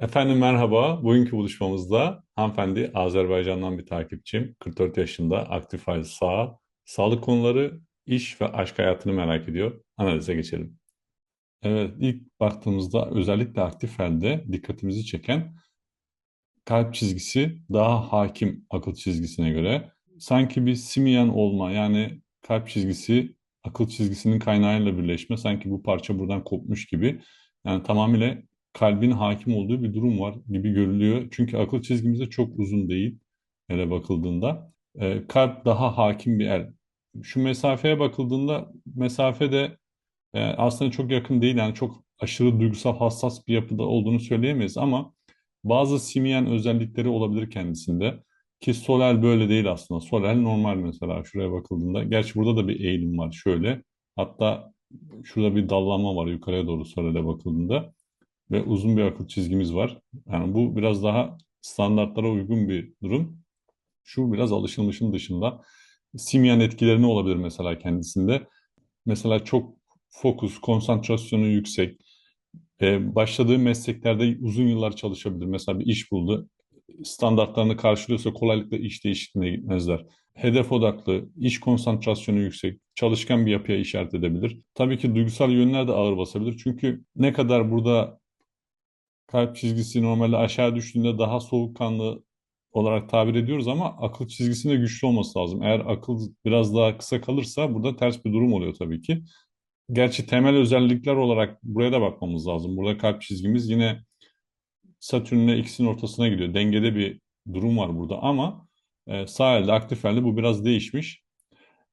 Efendim merhaba. Bugünkü buluşmamızda hanımefendi Azerbaycan'dan bir takipçim. 44 yaşında, aktif hal sağ. Sağlık konuları, iş ve aşk hayatını merak ediyor. Analize geçelim. Evet, ilk baktığımızda özellikle aktif halde dikkatimizi çeken kalp çizgisi daha hakim akıl çizgisine göre. Sanki bir simyan olma yani kalp çizgisi akıl çizgisinin kaynağıyla birleşme sanki bu parça buradan kopmuş gibi. Yani tamamıyla kalbin hakim olduğu bir durum var gibi görülüyor. Çünkü akıl çizgimiz de çok uzun değil hele bakıldığında. Ee, kalp daha hakim bir el. Şu mesafeye bakıldığında mesafe de e, aslında çok yakın değil. Yani çok aşırı duygusal hassas bir yapıda olduğunu söyleyemeyiz ama bazı simyen özellikleri olabilir kendisinde. Ki Soler böyle değil aslında. Soler normal mesela şuraya bakıldığında. Gerçi burada da bir eğilim var şöyle. Hatta şurada bir dallanma var yukarıya doğru Soler'e bakıldığında. Ve uzun bir akıl çizgimiz var. Yani bu biraz daha standartlara uygun bir durum. Şu biraz alışılmışın dışında. Simyen etkileri ne olabilir mesela kendisinde? Mesela çok fokus, konsantrasyonu yüksek. E, başladığı mesleklerde uzun yıllar çalışabilir. Mesela bir iş buldu. Standartlarını karşılıyorsa kolaylıkla iş değişikliğine gitmezler. Hedef odaklı, iş konsantrasyonu yüksek, çalışkan bir yapıya işaret edebilir. Tabii ki duygusal yönler de ağır basabilir. Çünkü ne kadar burada kalp çizgisi normalde aşağı düştüğünde daha soğukkanlı olarak tabir ediyoruz ama akıl çizgisinde güçlü olması lazım. Eğer akıl biraz daha kısa kalırsa burada ters bir durum oluyor tabii ki. Gerçi temel özellikler olarak buraya da bakmamız lazım. Burada kalp çizgimiz yine Satürn'le ikisinin ortasına gidiyor. Dengede bir durum var burada ama e, sağ elde, aktif elde bu biraz değişmiş.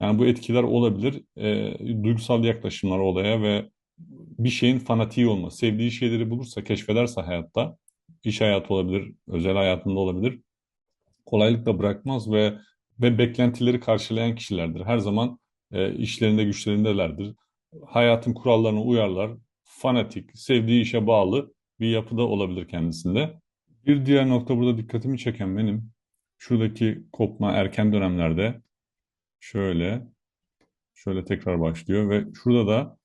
Yani bu etkiler olabilir. E, duygusal yaklaşımlar olaya ve bir şeyin fanatiği olma. Sevdiği şeyleri bulursa, keşfederse hayatta, iş hayatı olabilir, özel hayatında olabilir. Kolaylıkla bırakmaz ve ve beklentileri karşılayan kişilerdir. Her zaman e, işlerinde güçlerindelerdir. Hayatın kurallarına uyarlar. Fanatik, sevdiği işe bağlı bir yapıda olabilir kendisinde. Bir diğer nokta burada dikkatimi çeken benim şuradaki kopma erken dönemlerde şöyle şöyle tekrar başlıyor ve şurada da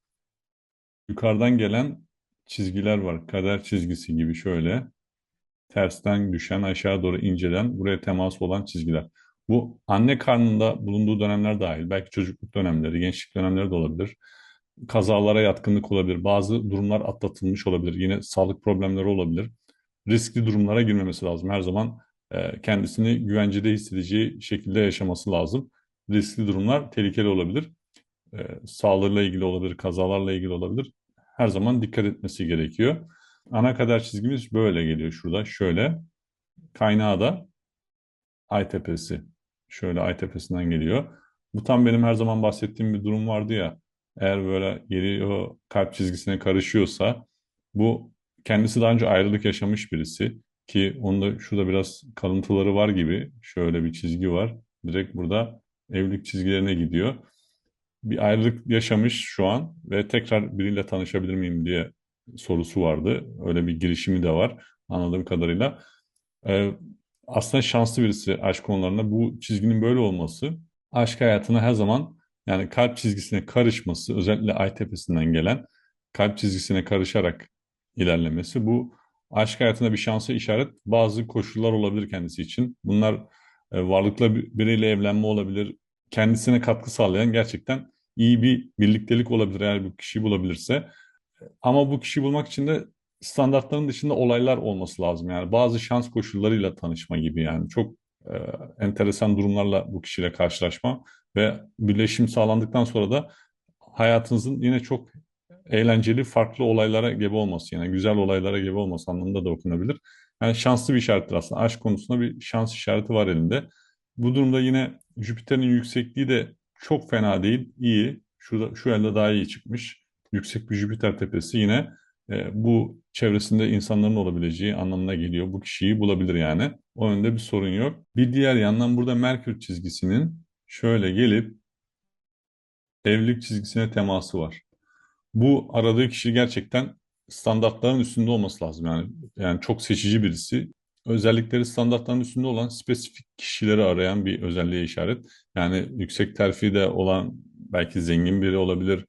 yukarıdan gelen çizgiler var. Kader çizgisi gibi şöyle tersten düşen aşağı doğru incelen buraya temas olan çizgiler. Bu anne karnında bulunduğu dönemler dahil belki çocukluk dönemleri, gençlik dönemleri de olabilir kazalara yatkınlık olabilir. Bazı durumlar atlatılmış olabilir. Yine sağlık problemleri olabilir. Riskli durumlara girmemesi lazım. Her zaman e, kendisini güvencede hissedeceği şekilde yaşaması lazım. Riskli durumlar tehlikeli olabilir. E, sağlığıyla ilgili olabilir, kazalarla ilgili olabilir. Her zaman dikkat etmesi gerekiyor. Ana kader çizgimiz böyle geliyor şurada. Şöyle. Kaynağı da Ay tepesi. Şöyle Ay tepesinden geliyor. Bu tam benim her zaman bahsettiğim bir durum vardı ya. Eğer böyle geliyor kalp çizgisine karışıyorsa bu kendisi daha önce ayrılık yaşamış birisi ki onda şurada biraz kalıntıları var gibi şöyle bir çizgi var. Direkt burada evlilik çizgilerine gidiyor. Bir ayrılık yaşamış şu an ve tekrar biriyle tanışabilir miyim diye sorusu vardı. Öyle bir girişimi de var anladığım kadarıyla. Ee, aslında şanslı birisi aşk konularında bu çizginin böyle olması aşk hayatına her zaman yani kalp çizgisine karışması, özellikle ay tepesinden gelen kalp çizgisine karışarak ilerlemesi bu aşk hayatında bir şansa işaret. Bazı koşullar olabilir kendisi için. Bunlar e, varlıklı biriyle evlenme olabilir. Kendisine katkı sağlayan gerçekten iyi bir birliktelik olabilir eğer bu kişiyi bulabilirse. Ama bu kişiyi bulmak için de standartların dışında olaylar olması lazım. Yani bazı şans koşullarıyla tanışma gibi yani çok e, enteresan durumlarla bu kişiyle karşılaşma ve birleşim sağlandıktan sonra da hayatınızın yine çok eğlenceli farklı olaylara gebe olması yani güzel olaylara gebe olması anlamında da okunabilir. Yani şanslı bir işarettir aslında. Aşk konusunda bir şans işareti var elinde. Bu durumda yine Jüpiter'in yüksekliği de çok fena değil, iyi. Şurada, şu elde daha iyi çıkmış. Yüksek bir Jüpiter tepesi yine e, bu çevresinde insanların olabileceği anlamına geliyor. Bu kişiyi bulabilir yani. O önünde bir sorun yok. Bir diğer yandan burada Merkür çizgisinin şöyle gelip evlilik çizgisine teması var. Bu aradığı kişi gerçekten standartların üstünde olması lazım. Yani yani çok seçici birisi. Özellikleri standartların üstünde olan spesifik kişileri arayan bir özelliğe işaret. Yani yüksek terfide olan belki zengin biri olabilir.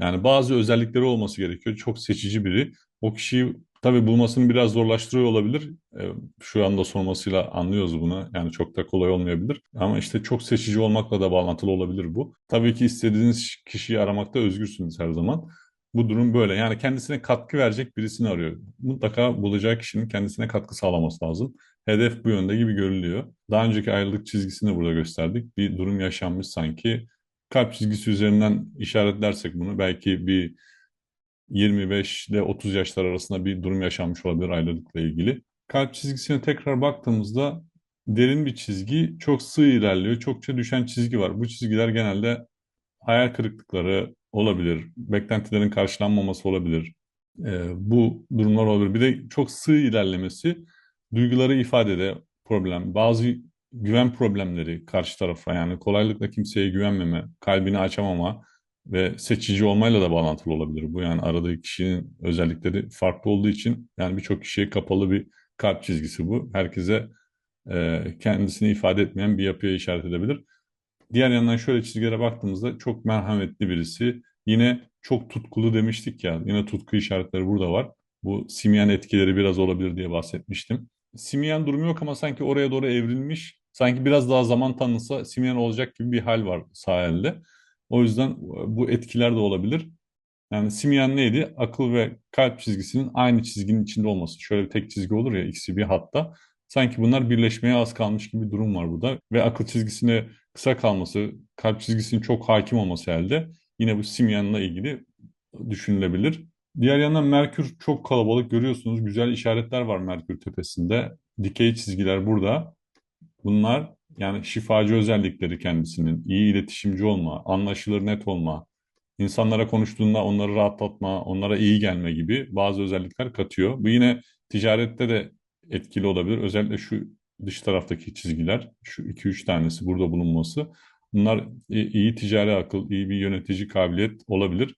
Yani bazı özellikleri olması gerekiyor. Çok seçici biri. O kişiyi Tabii bulmasını biraz zorlaştırıyor olabilir. E, Şu anda sormasıyla anlıyoruz bunu. Yani çok da kolay olmayabilir. Ama işte çok seçici olmakla da bağlantılı olabilir bu. Tabii ki istediğiniz kişiyi aramakta özgürsünüz her zaman. Bu durum böyle. Yani kendisine katkı verecek birisini arıyor. Mutlaka bulacağı kişinin kendisine katkı sağlaması lazım. Hedef bu yönde gibi görülüyor. Daha önceki ayrılık çizgisini burada gösterdik. Bir durum yaşanmış sanki. Kalp çizgisi üzerinden işaretlersek bunu belki bir 25 ile 30 yaşlar arasında bir durum yaşanmış olabilir ayrılıkla ilgili. Kalp çizgisine tekrar baktığımızda derin bir çizgi, çok sığ ilerliyor, çokça düşen çizgi var. Bu çizgiler genelde hayal kırıklıkları olabilir, beklentilerin karşılanmaması olabilir. Ee, bu durumlar olabilir. Bir de çok sığ ilerlemesi duyguları ifadede problem. Bazı güven problemleri karşı tarafa yani kolaylıkla kimseye güvenmeme, kalbini açamama, ve seçici olmayla da bağlantılı olabilir bu. Yani aradığı kişinin özellikleri farklı olduğu için yani birçok kişiye kapalı bir kalp çizgisi bu. Herkese e, kendisini ifade etmeyen bir yapıya işaret edebilir. Diğer yandan şöyle çizgilere baktığımızda çok merhametli birisi. Yine çok tutkulu demiştik ya. Yine tutku işaretleri burada var. Bu simyan etkileri biraz olabilir diye bahsetmiştim. Simyan durumu yok ama sanki oraya doğru evrilmiş. Sanki biraz daha zaman tanınsa simyan olacak gibi bir hal var sağ elde. O yüzden e, bu etkiler de olabilir. Yani simyan neydi? Akıl ve kalp çizgisinin aynı çizginin içinde olması. Şöyle bir tek çizgi olur ya ikisi bir hatta. Sanki bunlar birleşmeye az kalmış gibi bir durum var burada. Ve akıl çizgisine kısa kalması, kalp çizgisinin çok hakim olması elde yine bu simyanla ilgili düşünülebilir. Diğer yandan Merkür çok kalabalık görüyorsunuz. Güzel işaretler var Merkür tepesinde. Dikey çizgiler burada. Bunlar yani şifacı özellikleri kendisinin, iyi iletişimci olma, anlaşılır net olma, insanlara konuştuğunda onları rahatlatma, onlara iyi gelme gibi bazı özellikler katıyor. Bu yine ticarette de etkili olabilir. Özellikle şu dış taraftaki çizgiler, şu iki üç tanesi burada bulunması. Bunlar iyi ticari akıl, iyi bir yönetici kabiliyet olabilir.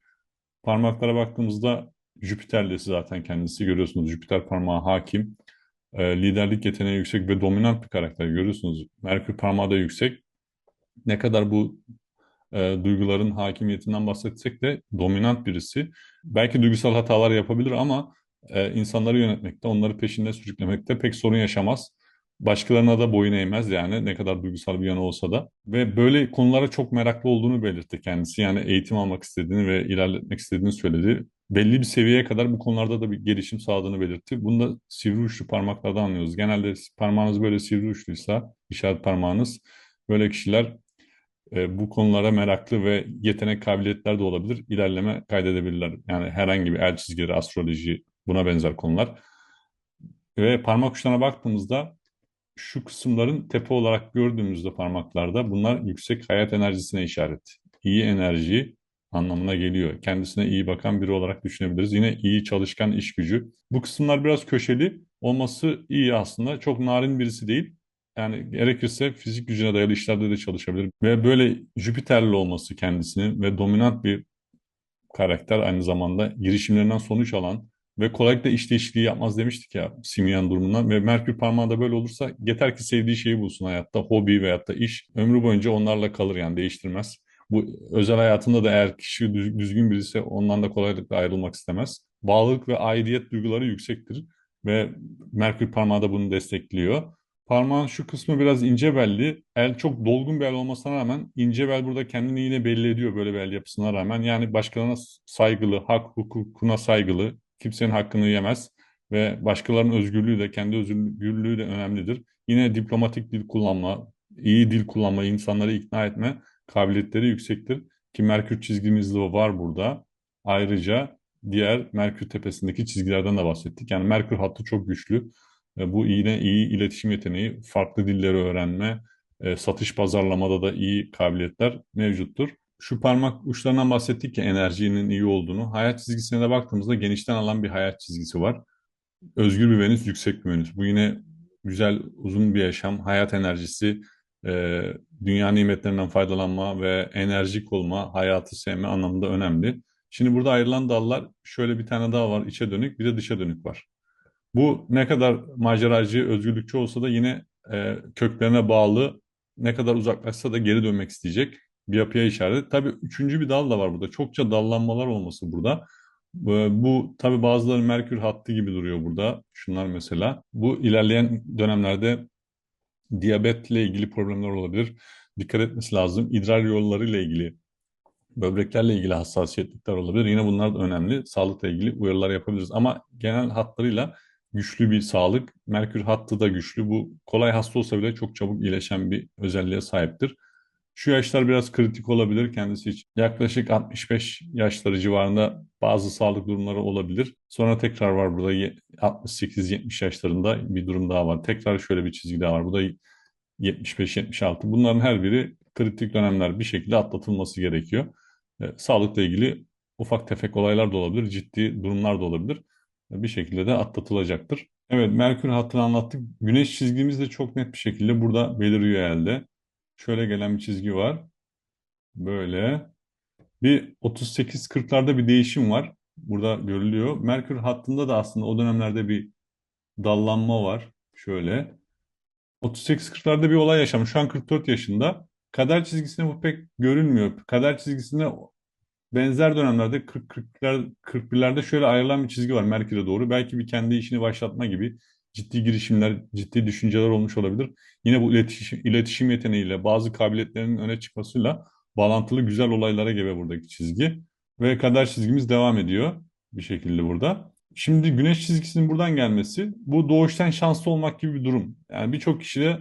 Parmaklara baktığımızda Jüpiter'lesi zaten kendisi görüyorsunuz. Jüpiter parmağı hakim e, liderlik yeteneği yüksek ve dominant bir karakter görüyorsunuz. Merkür parmağı da yüksek. Ne kadar bu e, duyguların hakimiyetinden bahsetsek de dominant birisi. Belki duygusal hatalar yapabilir ama e, insanları yönetmekte, onları peşinde sürüklemekte pek sorun yaşamaz. Başkalarına da boyun eğmez yani ne kadar duygusal bir yanı olsa da. Ve böyle konulara çok meraklı olduğunu belirtti kendisi. Yani eğitim almak istediğini ve ilerletmek istediğini söyledi belli bir seviyeye kadar bu konularda da bir gelişim sağladığını belirtti. Bunu da sivri uçlu parmaklardan anlıyoruz. Genelde parmağınız böyle sivri uçluysa, işaret parmağınız, böyle kişiler e, bu konulara meraklı ve yetenek kabiliyetler de olabilir. İlerleme kaydedebilirler. Yani herhangi bir el çizgileri, astroloji, buna benzer konular. Ve parmak uçlarına baktığımızda şu kısımların tepe olarak gördüğümüzde parmaklarda bunlar yüksek hayat enerjisine işaret. İyi enerjiyi anlamına geliyor. Kendisine iyi bakan biri olarak düşünebiliriz. Yine iyi çalışkan iş gücü. Bu kısımlar biraz köşeli olması iyi aslında. Çok narin birisi değil. Yani gerekirse fizik gücüne dayalı işlerde de çalışabilir. Ve böyle Jüpiterli olması kendisinin ve dominant bir karakter aynı zamanda girişimlerinden sonuç alan ve kolaylıkla iş değişikliği yapmaz demiştik ya simyan durumundan ve Merkür parmağı da böyle olursa yeter ki sevdiği şeyi bulsun hayatta hobi veyahut da iş ömrü boyunca onlarla kalır yani değiştirmez. Bu özel hayatında da eğer kişi düzgün birisi ondan da kolaylıkla ayrılmak istemez. Bağlılık ve aidiyet duyguları yüksektir ve Merkür parmağı da bunu destekliyor. Parmağın şu kısmı biraz ince belli. El çok dolgun bir el olmasına rağmen ince bel burada kendini yine belli ediyor böyle bir el yapısına rağmen. Yani başkalarına saygılı, hak hukukuna saygılı, kimsenin hakkını yemez ve başkalarının özgürlüğü de kendi özgürlüğü de önemlidir. Yine diplomatik dil kullanma, iyi dil kullanma, insanları ikna etme kabiliyetleri yüksektir. Ki Merkür çizgimiz de var burada. Ayrıca diğer Merkür tepesindeki çizgilerden de bahsettik. Yani Merkür hattı çok güçlü. Bu yine iyi iletişim yeteneği, farklı dilleri öğrenme, e, satış pazarlamada da iyi kabiliyetler mevcuttur. Şu parmak uçlarından bahsettik ya enerjinin iyi olduğunu. Hayat çizgisine de baktığımızda genişten alan bir hayat çizgisi var. Özgür bir Venüs, yüksek bir Venüs. Bu yine güzel, uzun bir yaşam, hayat enerjisi, e, dünya nimetlerinden faydalanma ve enerjik olma, hayatı sevme anlamında önemli. Şimdi burada ayrılan dallar şöyle bir tane daha var, içe dönük, bir de dışa dönük var. Bu ne kadar maceracı, özgürlükçü olsa da yine e, köklerine bağlı, ne kadar uzaklaşsa da geri dönmek isteyecek bir yapıya işaret. Tabii üçüncü bir dal da var burada. Çokça dallanmalar olması burada. Bu, bu tabii bazıları Merkür hattı gibi duruyor burada. Şunlar mesela. Bu ilerleyen dönemlerde diyabetle ilgili problemler olabilir. Dikkat etmesi lazım. İdrar yollarıyla ilgili, böbreklerle ilgili hassasiyetlikler olabilir. Yine bunlar da önemli. Sağlıkla ilgili uyarılar yapabiliriz. Ama genel hatlarıyla güçlü bir sağlık. Merkür hattı da güçlü. Bu kolay hasta olsa bile çok çabuk iyileşen bir özelliğe sahiptir. Şu yaşlar biraz kritik olabilir kendisi için. Yaklaşık 65 yaşları civarında bazı sağlık durumları olabilir. Sonra tekrar var burada 68-70 yaşlarında bir durum daha var. Tekrar şöyle bir çizgi daha var. Bu da 75-76. Bunların her biri kritik dönemler bir şekilde atlatılması gerekiyor. E, sağlıkla ilgili ufak tefek olaylar da olabilir, ciddi durumlar da olabilir. E, bir şekilde de atlatılacaktır. Evet, Merkür hattını anlattık. Güneş çizgimiz de çok net bir şekilde burada beliriyor elde. Şöyle gelen bir çizgi var. Böyle. Bir 38-40'larda bir değişim var. Burada görülüyor. Merkür hattında da aslında o dönemlerde bir dallanma var. Şöyle. 38-40'larda bir olay yaşamış. Şu an 44 yaşında. Kader çizgisinde bu pek görülmüyor. Kader çizgisinde benzer dönemlerde 40-40'lar 41'lerde şöyle ayrılan bir çizgi var Merkür'e doğru. Belki bir kendi işini başlatma gibi ciddi girişimler, ciddi düşünceler olmuş olabilir. Yine bu iletişim, iletişim yeteneğiyle, bazı kabiliyetlerinin öne çıkmasıyla bağlantılı güzel olaylara gebe buradaki çizgi. Ve kader çizgimiz devam ediyor bir şekilde burada. Şimdi güneş çizgisinin buradan gelmesi bu doğuştan şanslı olmak gibi bir durum. Yani birçok kişide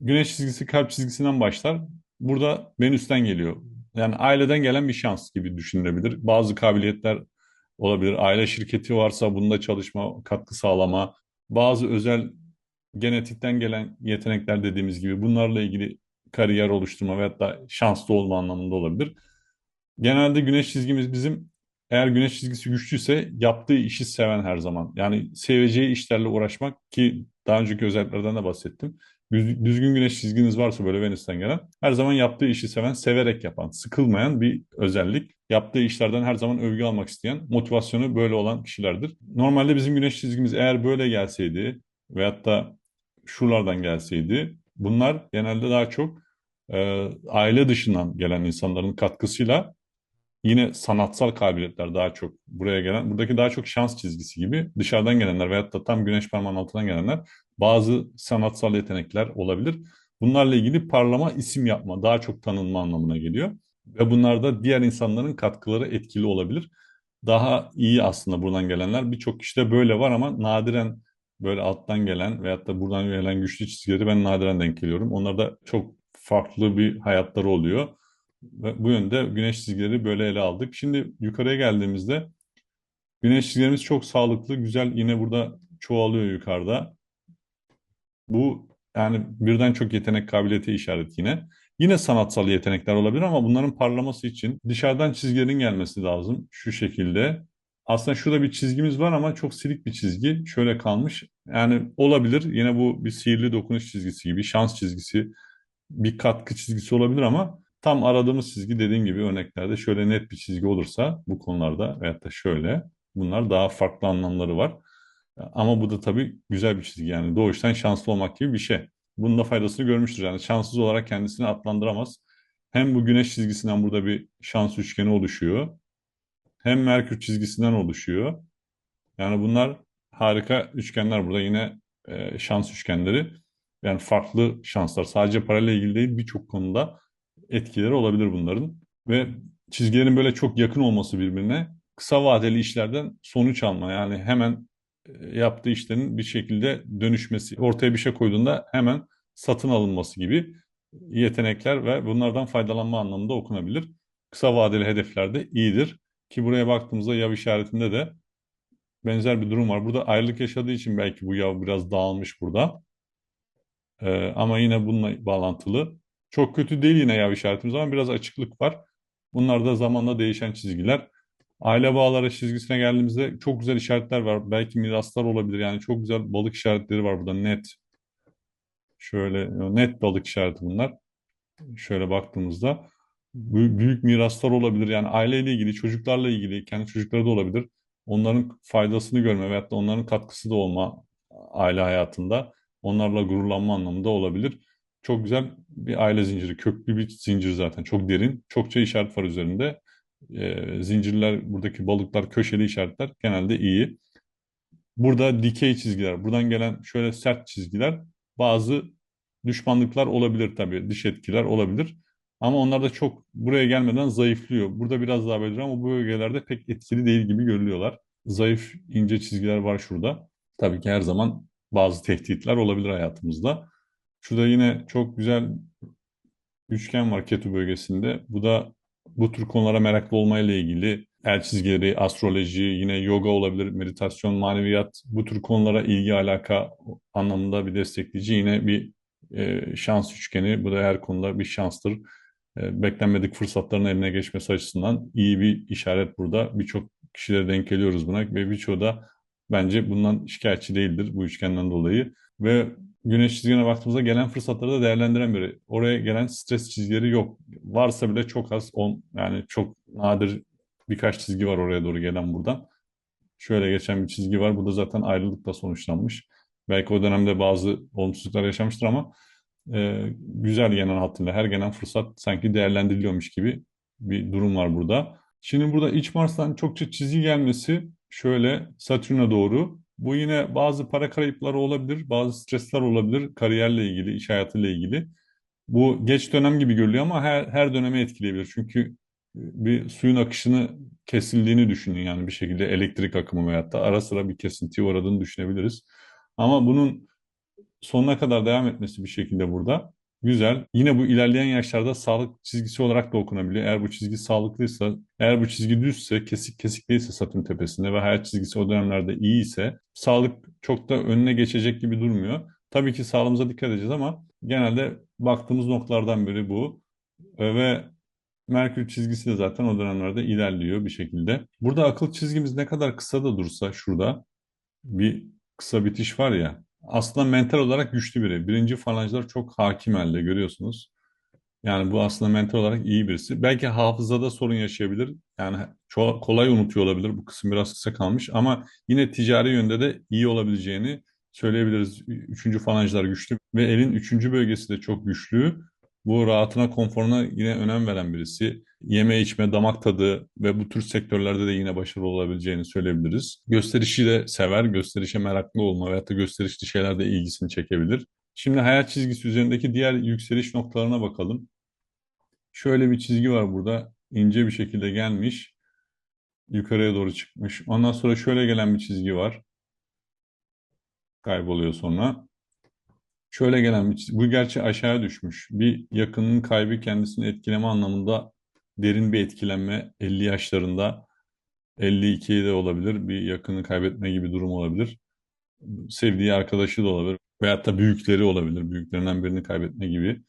güneş çizgisi kalp çizgisinden başlar. Burada Venüs'ten geliyor. Yani aileden gelen bir şans gibi düşünülebilir. Bazı kabiliyetler olabilir. Aile şirketi varsa bunda çalışma, katkı sağlama, bazı özel genetikten gelen yetenekler dediğimiz gibi bunlarla ilgili kariyer oluşturma veyahut da şanslı olma anlamında olabilir. Genelde güneş çizgimiz bizim eğer güneş çizgisi güçlüyse yaptığı işi seven her zaman. Yani seveceği işlerle uğraşmak ki daha önceki özelliklerden de bahsettim. Düzgün güneş çizginiz varsa böyle Venüs'ten gelen her zaman yaptığı işi seven, severek yapan, sıkılmayan bir özellik. Yaptığı işlerden her zaman övgü almak isteyen, motivasyonu böyle olan kişilerdir. Normalde bizim güneş çizgimiz eğer böyle gelseydi veyahut da şuralardan gelseydi bunlar genelde daha çok e, aile dışından gelen insanların katkısıyla yine sanatsal kabiliyetler daha çok buraya gelen, buradaki daha çok şans çizgisi gibi dışarıdan gelenler veyahut da tam güneş parmağının altından gelenler bazı sanatsal yetenekler olabilir. Bunlarla ilgili parlama, isim yapma, daha çok tanınma anlamına geliyor. Ve bunlarda diğer insanların katkıları etkili olabilir. Daha iyi aslında buradan gelenler. Birçok kişide böyle var ama nadiren böyle alttan gelen veyahut da buradan gelen güçlü çizgileri ben nadiren denk geliyorum. Onlarda çok farklı bir hayatları oluyor. Bu yönde güneş çizgileri böyle ele aldık. Şimdi yukarıya geldiğimizde güneş çizgilerimiz çok sağlıklı, güzel. Yine burada çoğalıyor yukarıda. Bu yani birden çok yetenek kabiliyeti işaret yine. Yine sanatsal yetenekler olabilir ama bunların parlaması için dışarıdan çizgilerin gelmesi lazım şu şekilde. Aslında şurada bir çizgimiz var ama çok silik bir çizgi. Şöyle kalmış. Yani olabilir. Yine bu bir sihirli dokunuş çizgisi gibi, şans çizgisi, bir katkı çizgisi olabilir ama tam aradığımız çizgi dediğim gibi örneklerde şöyle net bir çizgi olursa bu konularda veyahut da şöyle bunlar daha farklı anlamları var. Ama bu da tabii güzel bir çizgi yani doğuştan şanslı olmak gibi bir şey. Bunun da faydasını görmüştür yani şanssız olarak kendisini adlandıramaz. Hem bu güneş çizgisinden burada bir şans üçgeni oluşuyor. Hem Merkür çizgisinden oluşuyor. Yani bunlar harika üçgenler burada yine e, şans üçgenleri. Yani farklı şanslar sadece parayla ilgili değil birçok konuda etkileri olabilir bunların. Ve çizgilerin böyle çok yakın olması birbirine kısa vadeli işlerden sonuç alma yani hemen e, yaptığı işlerin bir şekilde dönüşmesi, ortaya bir şey koyduğunda hemen satın alınması gibi yetenekler ve bunlardan faydalanma anlamında okunabilir. Kısa vadeli hedeflerde iyidir. Ki buraya baktığımızda yav işaretinde de benzer bir durum var. Burada ayrılık yaşadığı için belki bu yav biraz dağılmış burada. Ee, ama yine bununla bağlantılı. Çok kötü değil yine yav işaretimiz ama biraz açıklık var. Bunlar da zamanla değişen çizgiler. Aile bağları çizgisine geldiğimizde çok güzel işaretler var. Belki miraslar olabilir. Yani çok güzel balık işaretleri var burada net. Şöyle net balık işareti bunlar. Şöyle baktığımızda büyük miraslar olabilir. Yani aileyle ilgili, çocuklarla ilgili, kendi çocukları da olabilir. Onların faydasını görme veyahut da onların katkısı da olma aile hayatında. Onlarla gururlanma anlamında olabilir. Çok güzel bir aile zinciri, köklü bir zincir zaten. Çok derin, çokça işaret var üzerinde. e, zincirler, buradaki balıklar, köşeli işaretler genelde iyi. Burada dikey çizgiler, buradan gelen şöyle sert çizgiler bazı düşmanlıklar olabilir tabii, dış etkiler olabilir. Ama onlar da çok buraya gelmeden zayıflıyor. Burada biraz daha belirli ama bu bölgelerde pek etkili değil gibi görülüyorlar. Zayıf ince çizgiler var şurada. Tabii ki her zaman bazı tehditler olabilir hayatımızda. Şurada yine çok güzel üçgen var Ketu bölgesinde. Bu da bu tür konulara meraklı olmayla ilgili el çizgileri, astroloji, yine yoga olabilir, meditasyon, maneviyat bu tür konulara ilgi alaka anlamında bir destekleyici. Yine bir e, şans üçgeni. Bu da her konuda bir şanstır. E, beklenmedik fırsatların eline geçmesi açısından iyi bir işaret burada. Birçok kişilere denk geliyoruz buna ve birçoğu da bence bundan şikayetçi değildir bu üçgenden dolayı. Ve güneş çizgine baktığımızda gelen fırsatları da değerlendiren biri. Oraya gelen stres çizgileri yok. Varsa bile çok az, on, yani çok nadir birkaç çizgi var oraya doğru gelen buradan. Şöyle geçen bir çizgi var. Bu da zaten ayrılıkla sonuçlanmış. Belki o dönemde bazı olumsuzluklar yaşamıştır ama e, güzel genel hatlarıyla her gelen fırsat sanki değerlendiriliyormuş gibi bir durum var burada. Şimdi burada iç Mars'tan çokça çizgi gelmesi şöyle Satürn'e doğru. Bu yine bazı para kayıpları olabilir, bazı stresler olabilir kariyerle ilgili, iş hayatıyla ilgili. Bu geç dönem gibi görülüyor ama her, her döneme etkileyebilir. Çünkü bir suyun akışını kesildiğini düşünün yani bir şekilde elektrik akımı veyahut da ara sıra bir kesintiye uğradığını düşünebiliriz. Ama bunun sonuna kadar devam etmesi bir şekilde burada güzel. Yine bu ilerleyen yaşlarda sağlık çizgisi olarak da okunabiliyor. Eğer bu çizgi sağlıklıysa, eğer bu çizgi düzse, kesik kesik değilse Satürn tepesinde ve hayat çizgisi o dönemlerde iyi ise sağlık çok da önüne geçecek gibi durmuyor. Tabii ki sağlığımıza dikkat edeceğiz ama genelde baktığımız noktalardan biri bu. Ve Merkür çizgisi de zaten o dönemlerde ilerliyor bir şekilde. Burada akıl çizgimiz ne kadar kısa da dursa şurada bir kısa bitiş var ya aslında mental olarak güçlü biri. Birinci falanjlar çok hakim elde görüyorsunuz. Yani bu aslında mental olarak iyi birisi. Belki hafızada sorun yaşayabilir. Yani çok kolay unutuyor olabilir. Bu kısım biraz kısa kalmış ama yine ticari yönde de iyi olabileceğini söyleyebiliriz. Üçüncü falanjlar güçlü ve elin üçüncü bölgesi de çok güçlü. Bu rahatına, konforuna yine önem veren birisi. Yeme içme, damak tadı ve bu tür sektörlerde de yine başarılı olabileceğini söyleyebiliriz. Gösterişi de sever, gösterişe meraklı olma veyahut da gösterişli şeylerde ilgisini çekebilir. Şimdi hayat çizgisi üzerindeki diğer yükseliş noktalarına bakalım. Şöyle bir çizgi var burada. ince bir şekilde gelmiş. Yukarıya doğru çıkmış. Ondan sonra şöyle gelen bir çizgi var. Kayboluyor sonra. Şöyle gelen bu gerçi aşağıya düşmüş. Bir yakının kaybı kendisini etkileme anlamında derin bir etkilenme 50 yaşlarında 52'de olabilir. Bir yakını kaybetme gibi durum olabilir. Sevdiği arkadaşı da olabilir. Veyahut da büyükleri olabilir. Büyüklerinden birini kaybetme gibi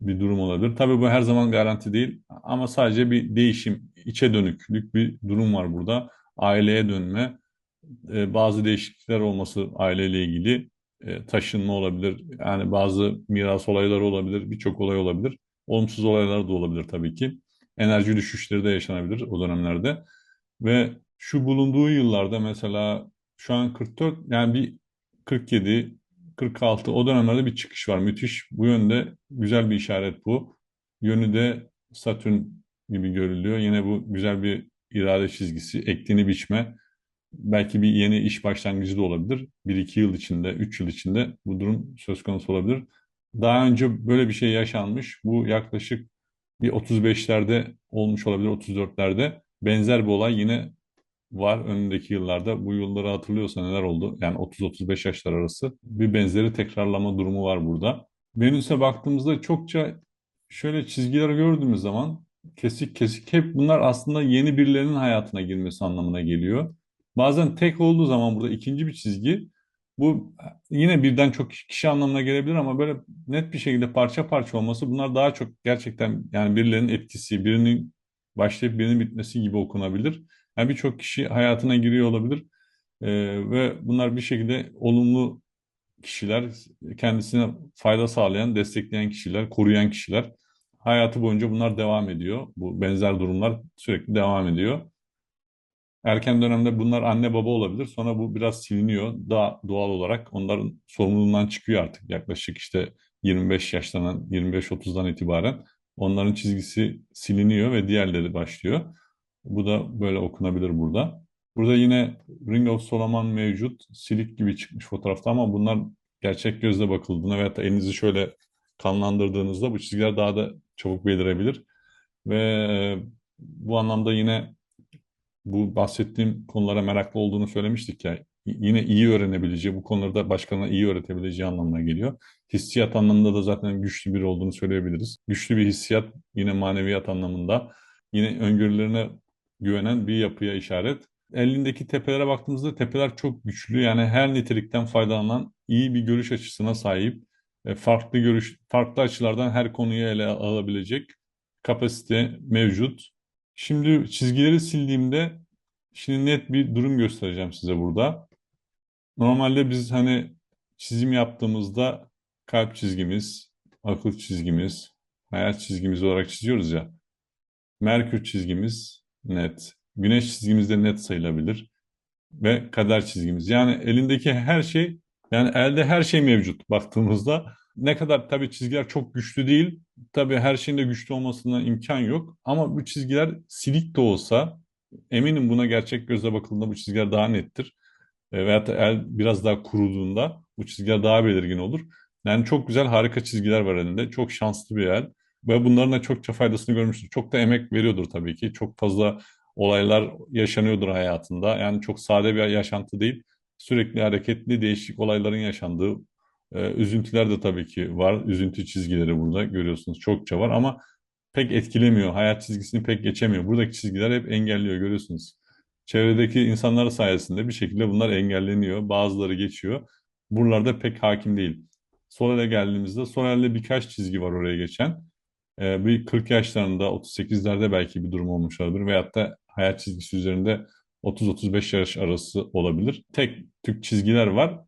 bir durum olabilir. Tabii bu her zaman garanti değil ama sadece bir değişim, içe dönüklük bir durum var burada. Aileye dönme, e, bazı değişiklikler olması aileyle ilgili e, taşınma olabilir. Yani bazı miras olayları olabilir, birçok olay olabilir. Olumsuz olaylar da olabilir tabii ki. Enerji düşüşleri de yaşanabilir o dönemlerde. Ve şu bulunduğu yıllarda mesela şu an 44 yani bir 47 46 o dönemlerde bir çıkış var. Müthiş. Bu yönde güzel bir işaret bu. Yönü de Satürn gibi görülüyor. Yine bu güzel bir irade çizgisi. Ektiğini biçme belki bir yeni iş başlangıcı da olabilir. Bir iki yıl içinde, üç yıl içinde bu durum söz konusu olabilir. Daha önce böyle bir şey yaşanmış. Bu yaklaşık bir 35'lerde olmuş olabilir, 34'lerde. Benzer bir olay yine var önündeki yıllarda. Bu yılları hatırlıyorsa neler oldu? Yani 30-35 yaşlar arası bir benzeri tekrarlama durumu var burada. Venüs'e baktığımızda çokça şöyle çizgiler gördüğümüz zaman kesik kesik hep bunlar aslında yeni birilerinin hayatına girmesi anlamına geliyor. Bazen tek olduğu zaman burada ikinci bir çizgi bu yine birden çok kişi anlamına gelebilir ama böyle net bir şekilde parça parça olması bunlar daha çok gerçekten yani birilerinin etkisi, birinin başlayıp birinin bitmesi gibi okunabilir. Yani birçok kişi hayatına giriyor olabilir ee, ve bunlar bir şekilde olumlu kişiler, kendisine fayda sağlayan, destekleyen kişiler, koruyan kişiler. Hayatı boyunca bunlar devam ediyor. Bu benzer durumlar sürekli devam ediyor. Erken dönemde bunlar anne baba olabilir. Sonra bu biraz siliniyor. Daha doğal olarak onların sorumluluğundan çıkıyor artık. Yaklaşık işte 25 yaştan 25-30'dan itibaren onların çizgisi siliniyor ve diğerleri başlıyor. Bu da böyle okunabilir burada. Burada yine Ring of Solomon mevcut. Silik gibi çıkmış fotoğrafta ama bunlar gerçek gözle bakıldığında veyahut da elinizi şöyle kanlandırdığınızda bu çizgiler daha da çabuk belirebilir. Ve e, bu anlamda yine bu bahsettiğim konulara meraklı olduğunu söylemiştik ya. Yine iyi öğrenebileceği, bu konuları da başkalarına iyi öğretebileceği anlamına geliyor. Hissiyat anlamında da zaten güçlü biri olduğunu söyleyebiliriz. Güçlü bir hissiyat yine maneviyat anlamında. Yine öngörülerine güvenen bir yapıya işaret. Elindeki tepelere baktığımızda tepeler çok güçlü. Yani her nitelikten faydalanan iyi bir görüş açısına sahip. E, Farklı görüş, farklı açılardan her konuyu ele alabilecek kapasite mevcut. Şimdi çizgileri sildiğimde şimdi net bir durum göstereceğim size burada. Normalde biz hani çizim yaptığımızda kalp çizgimiz, akıl çizgimiz, hayat çizgimiz olarak çiziyoruz ya. Merkür çizgimiz net. Güneş çizgimiz de net sayılabilir. Ve kader çizgimiz. Yani elindeki her şey, yani elde her şey mevcut baktığımızda. Ne kadar tabii çizgiler çok güçlü değil. Tabii her şeyin de güçlü olmasına imkan yok. Ama bu çizgiler silik de olsa eminim buna gerçek gözle bakıldığında bu çizgiler daha nettir. E, veyahut da el biraz daha kuruduğunda bu çizgiler daha belirgin olur. Yani çok güzel harika çizgiler var elinde. Çok şanslı bir el. Ve bunların da çokça faydasını görmüştür. Çok da emek veriyordur tabii ki. Çok fazla olaylar yaşanıyordur hayatında. Yani çok sade bir yaşantı değil. Sürekli hareketli, değişik olayların yaşandığı, e, üzüntüler de tabii ki var. Üzüntü çizgileri burada görüyorsunuz çokça var ama pek etkilemiyor. Hayat çizgisini pek geçemiyor. Buradaki çizgiler hep engelliyor görüyorsunuz. Çevredeki insanlar sayesinde bir şekilde bunlar engelleniyor. Bazıları geçiyor. Buralarda pek hakim değil. Sol ele geldiğimizde sol elde birkaç çizgi var oraya geçen. Ee, bir 40 yaşlarında, 38'lerde belki bir durum olmuş olabilir. Veyahut da hayat çizgisi üzerinde 30-35 yaş arası olabilir. Tek tük çizgiler var.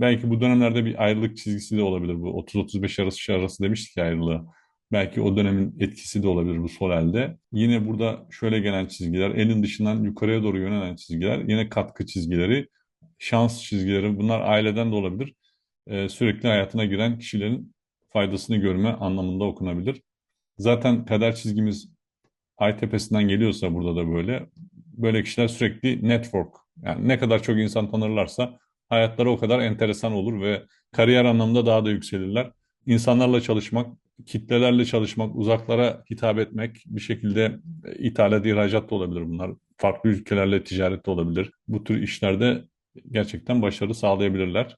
Belki bu dönemlerde bir ayrılık çizgisi de olabilir bu. 30-35 arası, arası demiştik ayrılığı. Belki o dönemin etkisi de olabilir bu sol elde. Yine burada şöyle gelen çizgiler, elin dışından yukarıya doğru yönelen çizgiler, yine katkı çizgileri, şans çizgileri bunlar aileden de olabilir. Ee, sürekli hayatına giren kişilerin faydasını görme anlamında okunabilir. Zaten kader çizgimiz ay tepesinden geliyorsa burada da böyle. Böyle kişiler sürekli network. Yani ne kadar çok insan tanırlarsa hayatları o kadar enteresan olur ve kariyer anlamında daha da yükselirler. İnsanlarla çalışmak, kitlelerle çalışmak, uzaklara hitap etmek bir şekilde ithalat, ihracat da olabilir bunlar. Farklı ülkelerle ticaret de olabilir. Bu tür işlerde gerçekten başarı sağlayabilirler.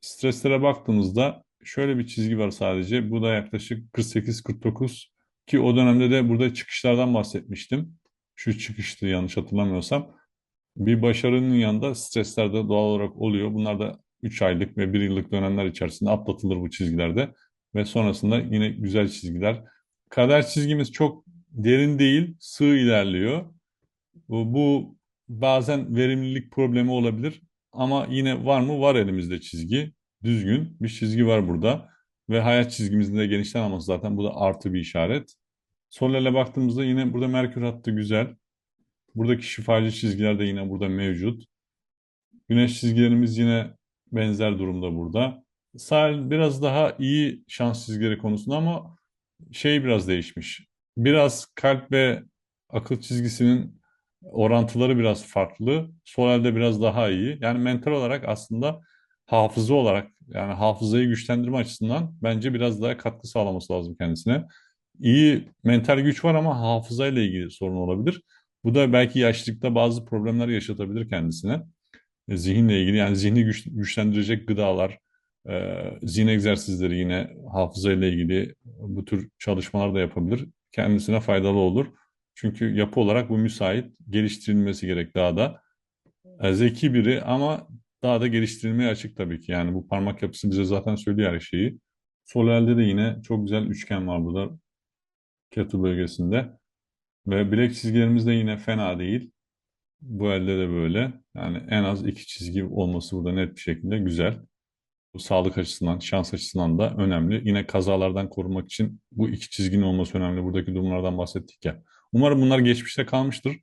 Streslere baktığımızda şöyle bir çizgi var sadece. Bu da yaklaşık 48-49 ki o dönemde de burada çıkışlardan bahsetmiştim. Şu çıkıştı yanlış hatırlamıyorsam. Bir başarının yanında stresler de doğal olarak oluyor. Bunlar da 3 aylık ve 1 yıllık dönemler içerisinde atlatılır bu çizgilerde. Ve sonrasında yine güzel çizgiler. Kader çizgimiz çok derin değil, sığ ilerliyor. Bu, bazen verimlilik problemi olabilir. Ama yine var mı? Var elimizde çizgi. Düzgün bir çizgi var burada. Ve hayat çizgimizin de genişten alması zaten bu da artı bir işaret. Sol ele baktığımızda yine burada Merkür hattı güzel. Buradaki şifacı çizgiler de yine burada mevcut. Güneş çizgilerimiz yine benzer durumda burada. Sağ el biraz daha iyi şans çizgileri konusunda ama şey biraz değişmiş. Biraz kalp ve akıl çizgisinin orantıları biraz farklı. Sol elde biraz daha iyi. Yani mental olarak aslında hafıza olarak yani hafızayı güçlendirme açısından bence biraz daha katkı sağlaması lazım kendisine. İyi mental güç var ama hafızayla ilgili sorun olabilir. Bu da belki yaşlılıkta bazı problemler yaşatabilir kendisine. E, zihinle ilgili yani zihni güç, güçlendirecek gıdalar, e, zihin egzersizleri yine hafızayla ilgili bu tür çalışmalar da yapabilir. Kendisine faydalı olur. Çünkü yapı olarak bu müsait, geliştirilmesi gerek daha da. E, zeki biri ama daha da geliştirilmeye açık tabii ki. Yani bu parmak yapısı bize zaten söylüyor her şeyi. Sol elde de yine çok güzel üçgen var burada. Ketu bölgesinde. Ve bilek çizgilerimiz de yine fena değil. Bu elde de böyle. Yani en az iki çizgi olması burada net bir şekilde güzel. Bu sağlık açısından, şans açısından da önemli. Yine kazalardan korunmak için bu iki çizginin olması önemli. Buradaki durumlardan bahsettik ya. Umarım bunlar geçmişte kalmıştır.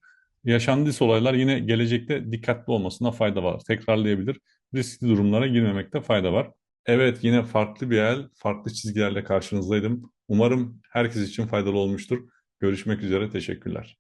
Yaşandıysa olaylar yine gelecekte dikkatli olmasına fayda var. Tekrarlayabilir. Riskli durumlara girmemekte fayda var. Evet yine farklı bir el, farklı çizgilerle karşınızdaydım. Umarım herkes için faydalı olmuştur. Görüşmek üzere, teşekkürler.